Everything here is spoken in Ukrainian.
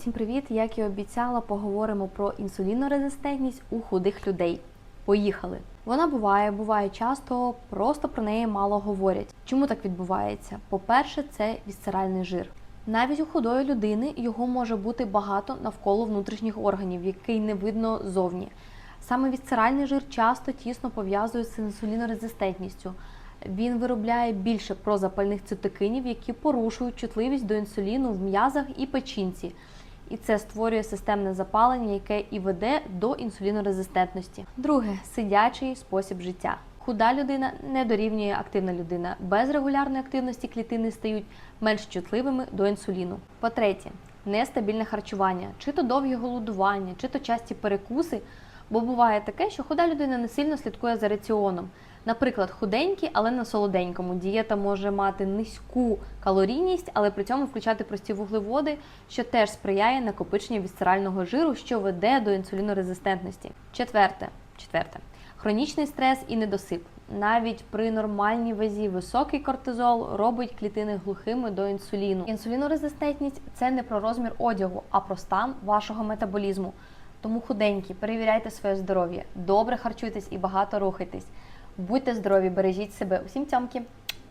Усім привіт! Як і обіцяла, поговоримо про інсулінорезистентність у худих людей. Поїхали! Вона буває, буває часто, просто про неї мало говорять. Чому так відбувається? По-перше, це вісцеральний жир. Навіть у худої людини його може бути багато навколо внутрішніх органів, який не видно зовні. Саме вісцеральний жир часто тісно пов'язують з інсулінорезистентністю. Він виробляє більше прозапальних цитокинів, які порушують чутливість до інсуліну в м'язах і печінці. І це створює системне запалення, яке і веде до інсулінорезистентності. Друге сидячий спосіб життя. Худа людина не дорівнює активна людина. Без регулярної активності клітини стають менш чутливими до інсуліну. По-третє, нестабільне харчування, чи то довгі голодування, чи то часті перекуси. Бо буває таке, що худа людина не сильно слідкує за раціоном. Наприклад, худенький, але на солоденькому. Дієта може мати низьку калорійність, але при цьому включати прості вуглеводи, що теж сприяє накопиченню вісцерального жиру, що веде до інсулінорезистентності. Четверте, четверте. Хронічний стрес і недосип. Навіть при нормальній вазі високий кортизол робить клітини глухими до інсуліну. Інсулінорезистентність це не про розмір одягу, а про стан вашого метаболізму. Тому худенькі, перевіряйте своє здоров'я, добре харчуйтесь і багато рухайтесь. Будьте здорові, бережіть себе. Усім цьомки!